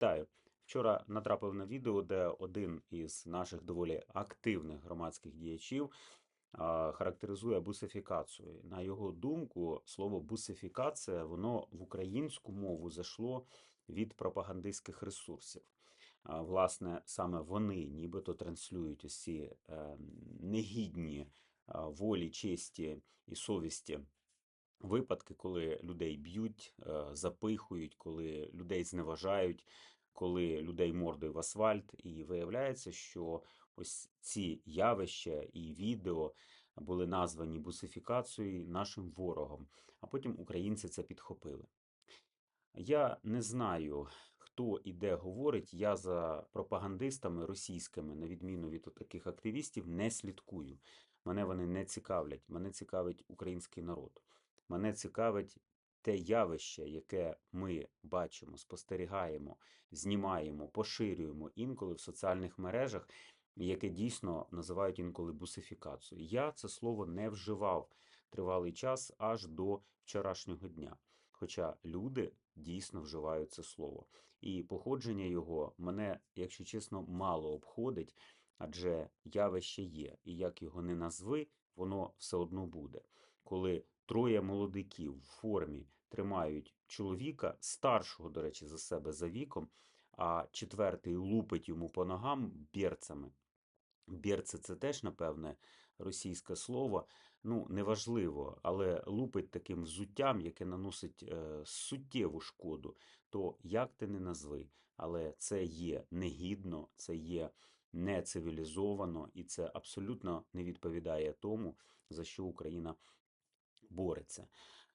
Вітаю! Вчора натрапив на відео, де один із наших доволі активних громадських діячів характеризує бусифікацію. На його думку, слово бусифікація воно в українську мову зайшло від пропагандистських ресурсів. Власне, саме вони нібито транслюють ці е, негідні волі, честі і совісті випадки, коли людей б'ють, е, запихують, коли людей зневажають, коли людей мордою в асфальт, і виявляється, що ось ці явища і відео були названі бусифікацією нашим ворогом, а потім українці це підхопили. Я не знаю, хто і де говорить. Я за пропагандистами російськими, на відміну від таких активістів, не слідкую. Мене вони не цікавлять. Мене цікавить український народ. Мене цікавить те явище, яке ми бачимо, спостерігаємо, знімаємо, поширюємо інколи в соціальних мережах, яке дійсно називають інколи бусифікацією. Я це слово не вживав тривалий час аж до вчорашнього дня. Хоча люди дійсно вживають це слово. І походження його мене, якщо чесно, мало обходить, адже явище є, і як його не назви, воно все одно буде. Коли троє молодиків в формі тримають чоловіка, старшого, до речі, за себе за віком, а четвертий лупить йому по ногам берцями. Берце це теж, напевне, російське слово. Ну, неважливо, але лупить таким взуттям, яке наносить е, суттєву шкоду, то як ти не назви, але це є негідно, це є нецивілізовано, і це абсолютно не відповідає тому, за що Україна бореться.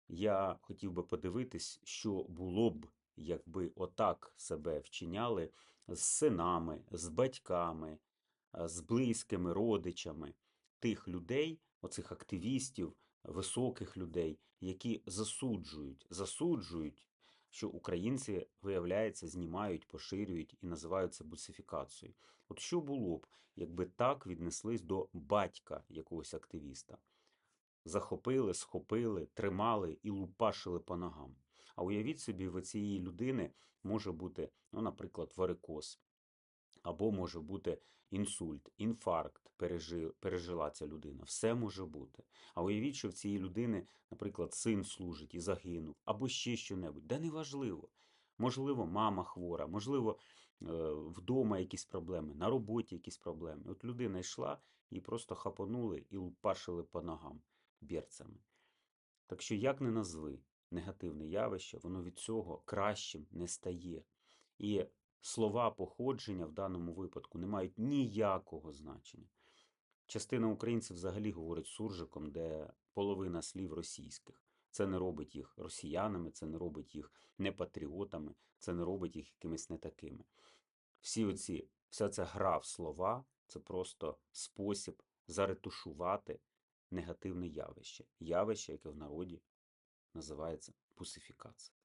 Я хотів би подивитись, що було б, якби отак себе вчиняли з синами, з батьками, з близькими родичами тих людей, оцих активістів, високих людей, які засуджують, засуджують, що українці, виявляється, знімають, поширюють і називають це бусифікацією. От що було б, якби так віднеслись до батька якогось активіста? Захопили, схопили, тримали і лупашили по ногам. А уявіть собі, в цієї людини може бути, ну, наприклад, варикоз, або може бути інсульт, інфаркт пережи, пережила ця людина. Все може бути. А уявіть, що в цієї людини, наприклад, син служить і загинув, або ще що-небудь. Да неважливо. Можливо, мама хвора, можливо, е, вдома якісь проблеми, на роботі якісь проблеми. От людина йшла і просто хапонули і лупашили по ногам берцями. Так що, як не назви негативне явище, воно від цього кращим не стає. І слова походження в даному випадку не мають ніякого значення. Частина українців взагалі говорить суржиком, де половина слів російських. Це не робить їх росіянами, це не робить їх не патріотами, це не робить їх якимись не такими. Всі оці, вся ця гра в слова це просто спосіб заретушувати негативне явище. Явище, яке в народі називається пусифікація.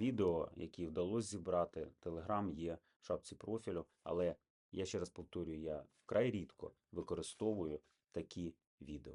Відео, які вдалося зібрати, телеграм є в шапці профілю, але я ще раз повторюю, я вкрай рідко використовую такі відео.